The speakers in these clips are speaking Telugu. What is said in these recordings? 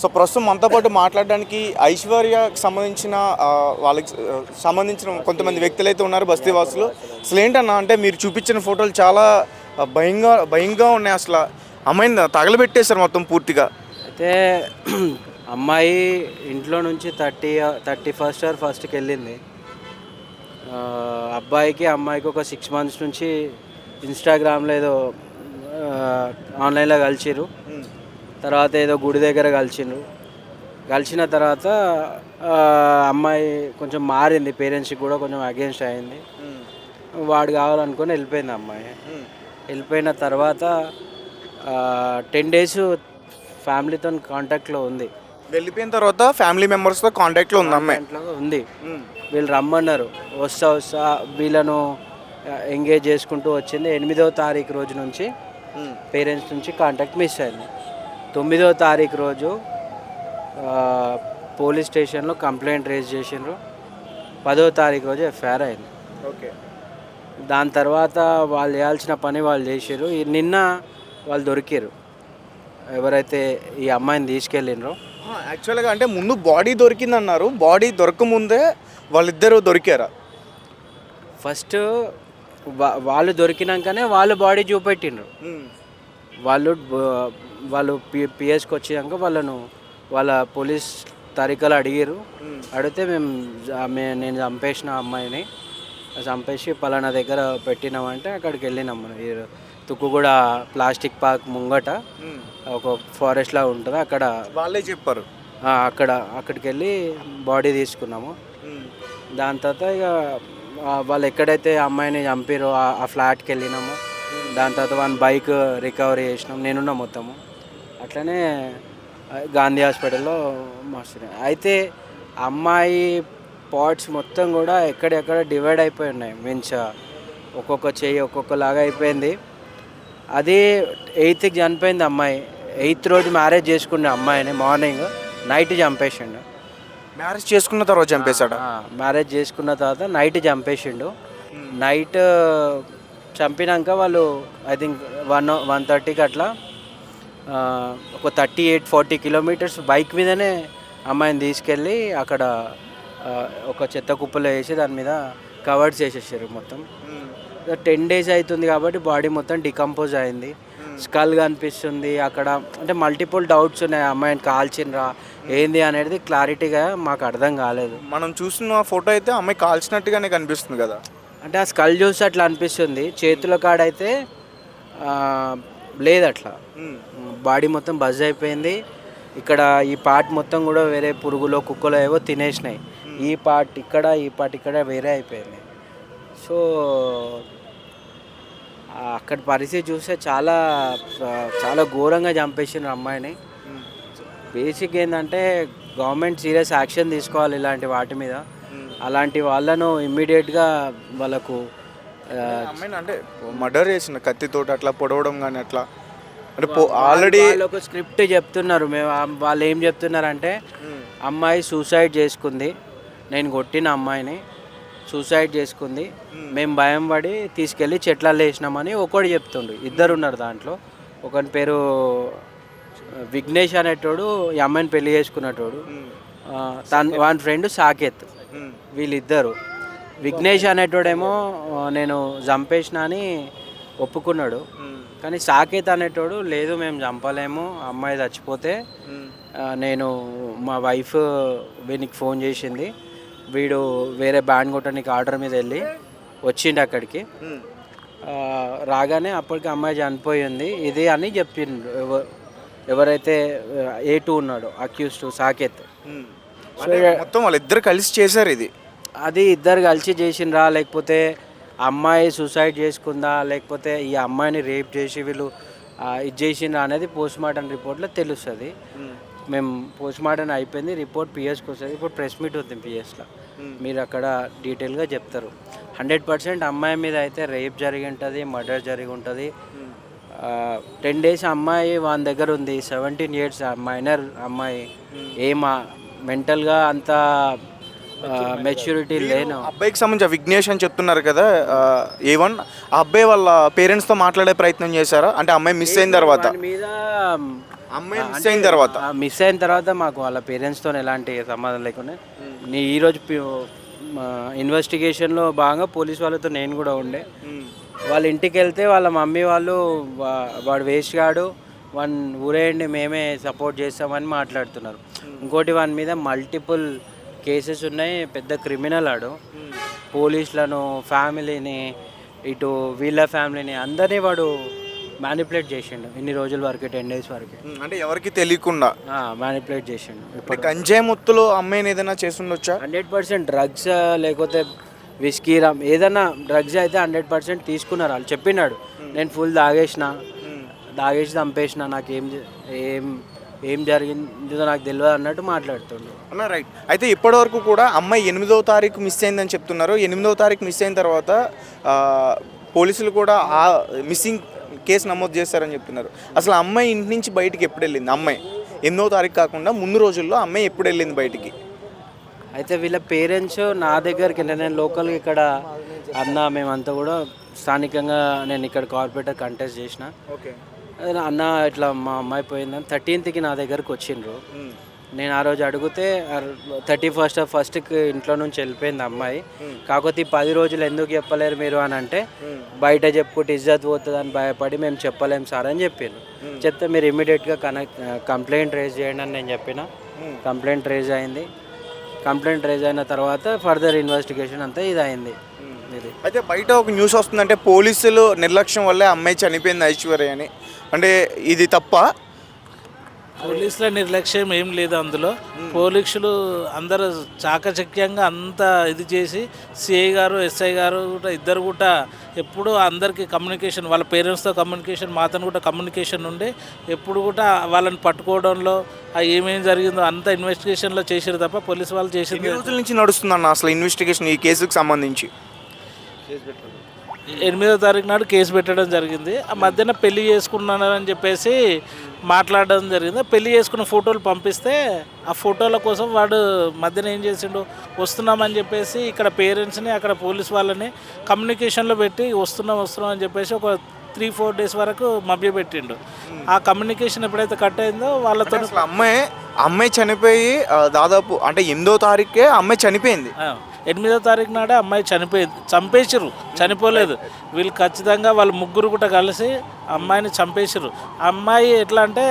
సో ప్రస్తుతం మనతో పాటు మాట్లాడడానికి ఐశ్వర్యకి సంబంధించిన వాళ్ళకి సంబంధించిన కొంతమంది వ్యక్తులు అయితే ఉన్నారు బస్తీవాసులు అసలు ఏంటన్నా అంటే మీరు చూపించిన ఫోటోలు చాలా భయంగా భయంగా ఉన్నాయి అసలు. అమ్మాయిని తగలబెట్టేశారు మొత్తం పూర్తిగా. అయితే అమ్మాయి ఇంట్లో నుంచి థర్టీ థర్టీ ఫస్ట్ ఆర్ ఫస్ట్కి వెళ్ళింది. అబ్బాయికి అమ్మాయికి ఒక సిక్స్ మంత్స్ నుంచి ఇన్స్టాగ్రామ్లో ఏదో ఆన్లైన్లో కలిసిరు తర్వాత ఏదో గుడి దగ్గర కలిసిండ్రు. కలిసిన తర్వాత అమ్మాయి కొంచెం మారింది. పేరెంట్స్కి కూడా కొంచెం అగేన్స్ట్ అయింది. వాడు కావాలనుకొని వెళ్ళిపోయింది అమ్మాయి. వెళ్ళిపోయిన తర్వాత టెన్ డేస్ ఫ్యామిలీతో కాంటాక్ట్లో ఉంది. వెళ్ళిపోయిన తర్వాత ఫ్యామిలీ మెంబర్స్తో కాంటాక్ట్లో ఉంది అమ్మాయి. ఉంది. వీళ్ళు రమ్మన్నారు. వస్తా వస్తా వీళ్ళను ఎంగేజ్ చేసుకుంటూ వచ్చింది. ఎనిమిదవ తారీఖు రోజు నుంచి పేరెంట్స్ నుంచి కాంటాక్ట్ మిస్ అయింది. తొమ్మిదవ తారీఖు రోజు పోలీస్ స్టేషన్లో కంప్లైంట్ రేజ్ చేసిండ్రు. పదవ తారీఖు రోజు ఎఫ్ఐఆర్ అయింది. ఓకే. దాని తర్వాత వాళ్ళు చేయాల్సిన పని వాళ్ళు చేసారు నిన్న వాళ్ళు దొరికారు ఎవరైతే ఈ అమ్మాయిని తీసుకెళ్ళిండ్రో. యాక్చువల్గా అంటే ముందు బాడీ దొరికిందన్నారు. బాడీ దొరకముందే వాళ్ళిద్దరూ దొరికారా? ఫస్ట్ వాళ్ళు దొరికినాకనే వాళ్ళు బాడీ చూపెట్టిండ్రు. వాళ్ళు వాళ్ళు పి పిఎస్కి వచ్చినాక వాళ్ళను వాళ్ళ పోలీస్ తరికలు అడిగారు అడిగితే మేము మే- నేను చంపేసిన అమ్మాయిని చంపేసి పలానా దగ్గర పెట్టినామంటే అక్కడికి వెళ్ళినాం మనం. ఈ తుక్కుగూడ ప్లాస్టిక్ పార్క్ ముంగట ఒక ఫారెస్ట్లా ఉంటుంది అక్కడ వాళ్ళే చెప్పారు. అక్కడ అక్కడికి వెళ్ళి బాడీ తీసుకున్నాము. దాని తర్వాత ఇక వాళ్ళు ఎక్కడైతే అమ్మాయిని చంపారో ఆ ఫ్లాట్కి వెళ్ళినాము. దాని తర్వాత వన్ బైక్ రికవరీ చేసినాం. నేనున్నా మొత్తము. అట్లనే గాంధీ హాస్పిటల్లో మస్తు అయితే అమ్మాయి పార్ట్స్ మొత్తం కూడా ఎక్కడెక్కడ డివైడ్ అయిపోయి ఉన్నాయి. మీన్స్ ఒక్కొక్క చెయ్యి ఒక్కొక్కలాగా అయిపోయింది. అది ఎయిత్కి చనిపోయింది అమ్మాయి. ఎయిత్ రోజు మ్యారేజ్ చేసుకున్న అమ్మాయిని మార్నింగ్ నైట్ చంపేసిండు. మ్యారేజ్ చేసుకున్న తర్వాత చంపేశాడా? మ్యారేజ్ చేసుకున్న తర్వాత నైట్ చంపేసిండు. నైట్ చంపినాక వాళ్ళు ఐ థింక్ వన్ వన్ థర్టీకి అట్లా ఒక thirty eight forty kilometres bike మీదనే అమ్మాయిని తీసుకెళ్ళి అక్కడ ఒక చెత్త కుప్పలో వేసి దాని మీద కవర్స్ చేసేసారు మొత్తం. టెన్ డేస్ అవుతుంది కాబట్టి బాడీ మొత్తం డికంపోజ్ అయింది. స్కల్ కనిపిస్తుంది అక్కడ అంటే మల్టిపుల్ డౌట్స్ ఉన్నాయి అమ్మాయిని కాల్చిండ్రా ఏంది అనేది క్లారిటీగా మాకు అర్థం కాలేదు. మనం చూసిన ఫోటో అయితే అమ్మాయి కాల్చినట్టుగానే కనిపిస్తుంది కదా. అంటే ఆ స్కల్ చూసి అట్లా అనిపిస్తుంది. చేతుల కాడైతే లేదు అట్లా. బాడీ మొత్తం బజ్ అయిపోయింది. ఇక్కడ ఈ పార్ట్ మొత్తం కూడా వేరే పురుగులో కుక్కలో ఏవో తినేసినాయి. ఈ పార్ట్ ఇక్కడ ఈ పార్ట్ ఇక్కడ వేరే అయిపోయింది. సో అక్కడ పరిస్థితి చూస్తే చాలా చాలా ఘోరంగా చంపేసిన అమ్మాయిని. బేసిక్ ఏంటంటే గవర్నమెంట్ సీరియస్ యాక్షన్ తీసుకోవాలి ఇలాంటి వాటి మీద. అలాంటి వాళ్ళను ఇమ్మీడియట్గా వాళ్ళకు అమ్మాయిని అంటే మర్డర్ చేసిన కత్తితోటి అట్లా పొడవడం కానీ అట్లా. అంటే ఆల్రెడీ ఒక స్క్రిప్ట్ చెప్తున్నారు. మేము వాళ్ళు ఏం చెప్తున్నారంటే అమ్మాయి సూసైడ్ చేసుకుంది. నేను కొట్టిన అమ్మాయిని సూసైడ్ చేసుకుంది. మేము భయం పడి తీసుకెళ్ళి చెట్లలో వేసినామని ఒకడు చెప్తుండు. ఇద్దరు ఉన్నారు దాంట్లో. ఒకని పేరు విఘ్నేష్ అనేటోడు ఈ అమ్మాయిని పెళ్ళి చేసుకునేటోడు ఆ, తన వాని ఫ్రెండ్ సాకేత్. వీళ్ళిద్దరు. విఘ్నేష్ అనేటోడేమో నేను చంపేసిన అని ఒప్పుకున్నాడు. కానీ సాకేత్ అనేటోడు లేదు మేము చంపలేము అమ్మాయి చచ్చిపోతే నేను మా వైఫ్ వీనికి ఫోన్ చేసింది. వీడు వేరే బ్యాండ్ కొట్టడానికి ఆర్డర్ మీద వెళ్ళి వచ్చిండు అక్కడికి. రాగానే అప్పటికి అమ్మాయి చనిపోయింది. ఇది అని చెప్పిండు. ఎవ- ఎవరైతే ఏ టూ ఉన్నాడో అక్యూస్డ్ సాకేత్. మొత్తం వాళ్ళిద్దరు కలిసి చేశారు ఇది. అది ఇద్దరు కలిసి చేసిండ్రా లేకపోతే అమ్మాయి సూసైడ్ చేసుకుందా లేకపోతే ఈ అమ్మాయిని రేప్ చేసి వీళ్ళు ఇది చేసిండ్రా అనేది పోస్ట్ మార్టం రిపోర్ట్లో తెలుస్తుంది. మేము. పోస్ట్ మార్టం అయిపోయింది రిపోర్ట్ పిఎస్కి వస్తుంది. ఇప్పుడు ప్రెస్ మీట్ అవుతుంది పిఎస్లో మీరు అక్కడ డీటెయిల్గా చెప్తారు. హండ్రెడ్ పర్సెంట్ అమ్మాయి మీద అయితే రేప్ జరిగి ఉంటుంది మర్డర్ జరిగి ఉంటుంది. టెన్ డేస్ అమ్మాయి వాని దగ్గర ఉంది. సెవెంటీన్ ఇయర్స్ మైనర్ అమ్మాయి. ఏమా? మెంటల్గా అంత మెచ్యూరిటీ లేను. అబ్బాయికి సంబంధించి విఘ్నేష్ అని చెప్తున్నారు కదా ఏ వన్ ఆ అబ్బాయి వాళ్ళ పేరెంట్స్తో మాట్లాడే ప్రయత్నం చేశారా? అంటే అమ్మాయి మిస్ అయిన తర్వాత? మీద అమ్మాయి మిస్ అయిన తర్వాత? మిస్ అయిన తర్వాత మాకు వాళ్ళ పేరెంట్స్తో ఎలాంటి సంబంధం లేకుండా. నీ ఈరోజు ఇన్వెస్టిగేషన్లో భాగంగా పోలీస్ వాళ్ళతో నేను కూడా ఉండే. వాళ్ళ ఇంటికి వెళ్తే వాళ్ళ మమ్మీ వాళ్ళు వాడు వేస్ట్ గాడు. వన్ ఊరేయండి మేమే సపోర్ట్ చేస్తామని మాట్లాడుతున్నారు. ఇంకోటి వాని మీద మల్టిపుల్ కేసెస్ ఉన్నాయి పెద్ద క్రిమినల్ ఆడు. పోలీసులను ఫ్యామిలీని ఇటు వీళ్ళ ఫ్యామిలీని అందరినీ వాడు మ్యానిపులేట్ చేసిండు. ఇన్ని రోజుల వరకు టెన్ డేస్ వరకు. అంటే ఎవరికి తెలియకుండా? మ్యానిపులేట్ చేసిండు. ఇప్పుడు గంజాయి ముత్తులో అమ్మాయిని ఏదైనా చేస్తుండొచ్చా హండ్రెడ్ పర్సెంట్ డ్రగ్స్ లేకపోతే విస్కీ రమ్ ఏదైనా డ్రగ్స్ అయితే హండ్రెడ్ పర్సెంట్ తీసుకున్నారు. వాళ్ళు చెప్పినాడు నేను ఫుల్ తాగేసిన తాగేసి చంపేసిన నాకు ఏం ఏం ఏం జరిగిందో నాకు తెలియదు అన్నట్టు మాట్లాడుతుండు. అన్న రైట్. అయితే ఇప్పటివరకు కూడా అమ్మాయి ఎనిమిదవ తారీఖు మిస్ అయిందని చెప్తున్నారు. ఎనిమిదవ తారీఖు మిస్ అయిన తర్వాత పోలీసులు కూడా ఆ మిస్సింగ్ కేసు నమోదు చేస్తారని చెప్తున్నారు. అసలు అమ్మాయి ఇంటి నుంచి బయటికి ఎప్పుడు వెళ్ళింది? అమ్మాయి. ఎనిమిదవ తారీఖు కాకుండా ముందు రోజుల్లో అమ్మాయి ఎప్పుడు వెళ్ళింది బయటికి? అయితే వీళ్ళ పేరెంట్స్ నా దగ్గరికి నేను లోకల్గా ఇక్కడ అన్న మేమంతా కూడా స్థానికంగా నేను ఇక్కడ కార్పొరేటర్ కంటెస్ట్ చేసిన. ఓకే. అన్న ఇట్లా మా అమ్మాయి పోయిందని థర్టీన్త్కి నా దగ్గరకు వచ్చిండ్రు. నేను ఆ రోజు అడిగితే థర్టీ ఫస్ట్ ఫస్ట్కి ఇంట్లో నుంచి వెళ్ళిపోయింది అమ్మాయి. కాకపోతే ఈ పది రోజులు ఎందుకు చెప్పలేరు మీరు? అని అంటే బయట చెప్పుకుంటే ఇజ్జత్ పోతుంది అని భయపడి మేము చెప్పలేం సార్ అని చెప్పాను చెప్తే మీరు ఇమీడియట్గా కనెక్ట్ కంప్లైంట్ రేజ్ చేయండి అని నేను చెప్పిన. కంప్లైంట్ రేజ్ అయింది. కంప్లైంట్ రేజ్ అయిన తర్వాత ఫర్దర్ ఇన్వెస్టిగేషన్ అంతా ఇది అయింది ఇది అయితే బయట ఒక న్యూస్ వస్తుందంటే పోలీసులు నిర్లక్ష్యం వల్లే అమ్మాయి చనిపోయింది ఐశ్వర్య అని. అంటే ఇది తప్ప? పోలీసుల నిర్లక్ష్యం ఏం లేదు అందులో. పోలీసులు అందరూ చాకచక్యంగా అంతా ఇది చేసి సిఐ గారు ఎస్ఐ గారు కూడా ఇద్దరు కూడా ఎప్పుడు అందరికీ కమ్యూనికేషన్ వాళ్ళ పేరెంట్స్తో కమ్యూనికేషన్ మాతో కూడా కమ్యూనికేషన్ ఉండి. ఎప్పుడు కూడా వాళ్ళని పట్టుకోవడంలో ఏమేం జరిగిందో అంత ఇన్వెస్టిగేషన్లో చేసారు తప్ప పోలీసు వాళ్ళు చేసింది రోజుల నుంచి నడుస్తుందన్న అసలు ఇన్వెస్టిగేషన్ ఈ కేసుకు సంబంధించి? ఎనిమిదో తారీఖు నాడు కేసు పెట్టడం జరిగింది. ఆ మధ్యన పెళ్ళి చేసుకున్నానని చెప్పేసి మాట్లాడడం జరిగింది. పెళ్ళి చేసుకున్న ఫోటోలు పంపిస్తే ఆ ఫోటోల కోసం వాడు మధ్యన ఏం చేసిండు? వస్తున్నామని చెప్పేసి ఇక్కడ పేరెంట్స్ని అక్కడ పోలీస్ వాళ్ళని కమ్యూనికేషన్లో పెట్టి వస్తున్నాం వస్తున్నాం అని చెప్పేసి ఒక త్రీ ఫోర్ డేస్ వరకు మభ్య పెట్టిండు. ఆ కమ్యూనికేషన్ ఎప్పుడైతే కట్ అయిందో వాళ్ళతో అమ్మాయి అమ్మాయి చనిపోయి దాదాపు అంటే ఎనిమిదో తారీఖే అమ్మాయి చనిపోయింది. ఎనిమిదో తారీఖు నాడే అమ్మాయి చనిపోయింది చంపేసిర్రు చనిపోలేదు. వీళ్ళు ఖచ్చితంగా వాళ్ళ ముగ్గురు కూడా కలిసి అమ్మాయిని చంపేసిర్రు. అమ్మాయి ఎట్లా అంటే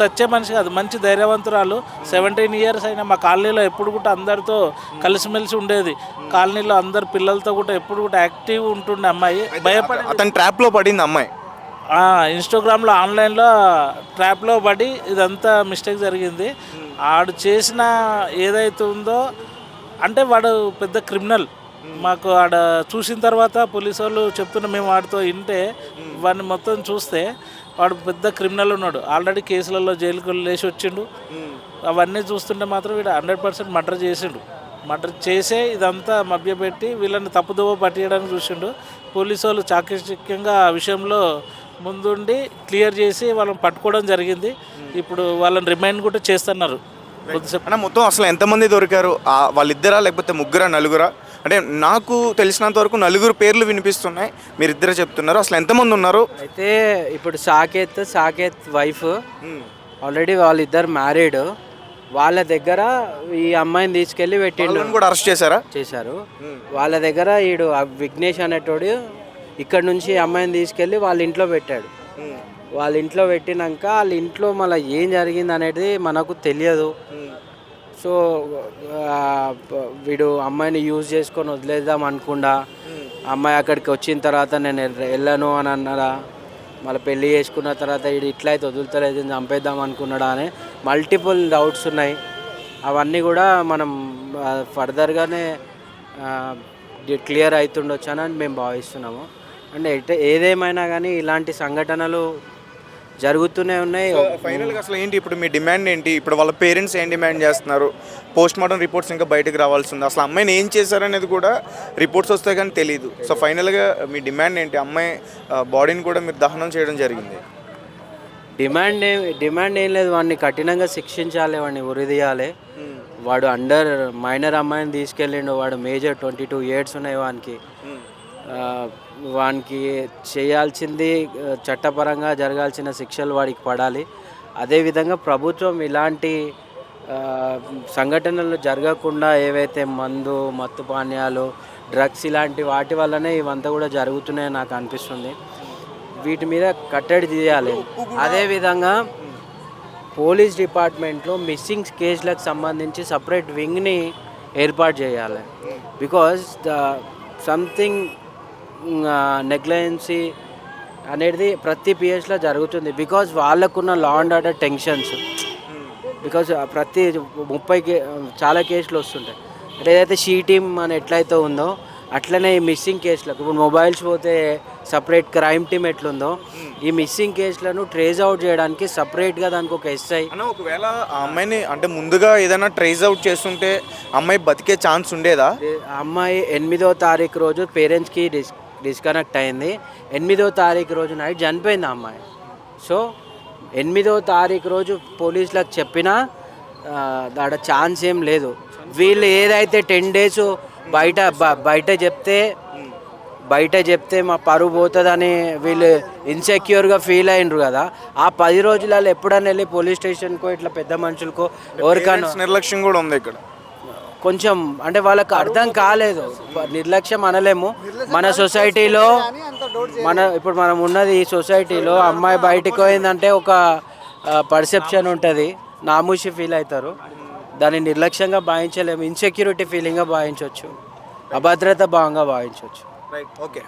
సత్య మనిషి కాదు మంచి ధైర్యవంతురాలు. సెవెంటీన్ ఇయర్స్ అయినా మా కాలనీలో ఎప్పుడు కూడా అందరితో కలిసిమెలిసి ఉండేది. కాలనీలో అందరు పిల్లలతో కూడా ఎప్పుడు కూడా యాక్టివ్ ఉంటుండే అమ్మాయి. భయపడే అతని ట్రాప్లో పడింది అమ్మాయి. ఇన్స్టాగ్రామ్లో ఆన్లైన్లో ట్రాప్లో పడి ఇదంతా మిస్టేక్ జరిగింది. ఆడు చేసిన ఏదైతే ఉందో అంటే వాడు పెద్ద క్రిమినల్. మాకు ఆడ చూసిన తర్వాత పోలీసు వాళ్ళు చెప్తున్న మేము వాడితో వింటే వాడిని మొత్తం చూస్తే వాడు పెద్ద క్రిమినల్ ఉన్నాడు. ఆల్రెడీ కేసులలో జైలుకు లేచి వచ్చిండు. అవన్నీ చూస్తుంటే మాత్రం వీడు హండ్రెడ్ పర్సెంట్ మర్డర్ చేసిండు. మర్డర్ చేసే ఇదంతా మభ్యపెట్టి వీళ్ళని తప్పుదోవ పట్టియడానికి చూసిండు. పోలీసు వాళ్ళు చాకచక్యంగా ఆ విషయంలో ముందుండి క్లియర్ చేసి వాళ్ళని పట్టుకోవడం జరిగింది. ఇప్పుడు వాళ్ళని రిమైండ్ కూడా చేస్తున్నారు. అన్న మొత్తం అసలు ఎంతమంది దొరికారు? వాళ్ళిద్దరా లేకపోతే ముగ్గురా నలుగురా? అంటే నాకు తెలిసినంత వరకు నలుగురు పేర్లు వినిపిస్తున్నాయి. మీరిద్దరే చెప్తున్నారు. అసలు ఎంతమంది ఉన్నారు? అయితే ఇప్పుడు సాకేత్ సాకేత్ వైఫ్. ఆల్రెడీ వాళ్ళిద్దరు మ్యారీడ్ వాళ్ళ దగ్గర ఈ అమ్మాయిని తీసుకెళ్ళి పెట్టిండు. కూడా అరెస్ట్ చేశారా? చేశారు. వాళ్ళ దగ్గర ఈడు విఘ్నేష్ అనేటోడు ఇక్కడ నుంచి ఈ అమ్మాయిని తీసుకెళ్ళి వాళ్ళ ఇంట్లో పెట్టాడు. వాళ్ళ ఇంట్లో పెట్టినాక వాళ్ళ ఇంట్లో మళ్ళీ ఏం జరిగింది అనేది మనకు తెలియదు. సో వీడు అమ్మాయిని యూజ్ చేసుకొని వదిలేద్దాం అనుకుండా అమ్మాయి అక్కడికి వచ్చిన తర్వాత నేను వెళ్ళను అని అన్నారా మళ్ళీ పెళ్ళి చేసుకున్న తర్వాత వీడు ఇట్లా అయితే వదులుతలేదు చంపేద్దాం అనుకున్నాడా అని మల్టిపుల్ డౌట్స్ ఉన్నాయి. అవన్నీ కూడా మనం ఫర్దర్గానే క్లియర్ అవుతుండొచ్చు అని మేము భావిస్తున్నాము. అంటే ఏదేమైనా కానీ ఇలాంటి సంఘటనలు జరుగుతూనే ఉన్నాయి. ఫైనల్గా అసలు ఏంటి? ఇప్పుడు మీ డిమాండ్ ఏంటి? ఇప్పుడు వాళ్ళ పేరెంట్స్ ఏం డిమాండ్ చేస్తున్నారు? పోస్ట్ మార్టం రిపోర్ట్స్ ఇంకా బయటకు రావాల్సి ఉంది అసలు అమ్మాయిని ఏం చేశారనేది కూడా రిపోర్ట్స్ వస్తాయి కానీ తెలియదు సో ఫైనల్గా మీ డిమాండ్ ఏంటి? అమ్మాయి బాడీని కూడా మీరు దహనం చేయడం జరిగింది. డిమాండ్ ఏం డిమాండ్ ఏం లేదు. వాడిని కఠినంగా శిక్షించాలి వాడిని ఉరిదీయాలి వాడు అండర్ మైనర్ అమ్మాయిని తీసుకెళ్ళిండు. వాడు మేజర్ ట్వంటీ టూ ఇయర్స్ ఉన్నాయి వానికి. ఆ, వానికి చేయాల్సింది చట్టపరంగా జరగాల్సిన శిక్షలు వాడికి పడాలి. అదేవిధంగా ప్రభుత్వం ఇలాంటి సంఘటనలు జరగకుండా ఏవైతే మందు మత్తు పానీయాలు డ్రగ్స్ ఇలాంటి వాటి వల్లనే ఇవంతా కూడా జరుగుతున్నాయని నాకు అనిపిస్తుంది. వీటి మీద కట్టడి తీయాలి అదేవిధంగా పోలీస్ డిపార్ట్మెంట్లో మిస్సింగ్ కేసులకు సంబంధించి సపరేట్ వింగ్ని ఏర్పాటు చేయాలి. బికాజ్ ద సంథింగ్ నెగ్లెన్సీ అనేది ప్రతి పిఎస్లో జరుగుతుంది. బికాజ్ వాళ్ళకున్న law and order tensions because ప్రతి ముప్పై కే చాలా కేసులు వస్తుంటాయి. అంటే ఏదైతే షీ టీమ్ అని ఎట్లయితే ఉందో అట్లనే ఈ మిస్సింగ్ కేసులకు ఇప్పుడు మొబైల్స్ పోతే సపరేట్ క్రైమ్ టీమ్ ఎట్లుందో ఈ మిస్సింగ్ కేసులను ట్రేస్ అవుట్ చేయడానికి సపరేట్గా దానికి ఒక ఎస్ఐ ఒకవేళ ఆ అమ్మాయిని అంటే ముందుగా ఏదైనా ట్రేస్ అవుట్ చేస్తుంటే అమ్మాయి బతికే ఛాన్స్ ఉండేదా? అమ్మాయి ఎనిమిదో తారీఖు రోజు పేరెంట్స్కి డిస్ డిస్కనెక్ట్ అయింది. ఎనిమిదో తారీఖు రోజు నైట్ చనిపోయింది అమ్మాయి. సో ఎనిమిదో తారీఖు రోజు పోలీసులకు చెప్పినా ఆడ ఛాన్స్ ఏం లేదు. వీళ్ళు ఏదైతే టెన్ డేస్ బయట బయట చెప్తే బయట చెప్తే మా పరువు పోతుందని వీళ్ళు ఇన్సెక్యూర్గా ఫీల్ అయినరు కదా. ఆ పది రోజులలో ఎప్పుడన్నా వెళ్ళి పోలీస్ స్టేషన్కో ఇట్లా పెద్ద మనుషులకో ఎవరికైనా నిర్లక్ష్యం కూడా ఉంది ఇక్కడ. కొంచెం అంటే వాళ్ళకి అర్థం కాలేదు. నిర్లక్ష్యం అనలేము. మన సొసైటీలో మన ఇప్పుడు మనం ఉన్నది ఈ సొసైటీలో అమ్మాయి బయటికి పోయిందంటే ఒక పర్సెప్షన్ ఉంటుంది. నామూషి ఫీల్ అవుతారు దాన్ని నిర్లక్ష్యంగా భావించలేము. ఇన్సెక్యూరిటీ ఫీలింగ్గా భావించవచ్చు అభద్రత భావంగా భావించవచ్చు ఓకే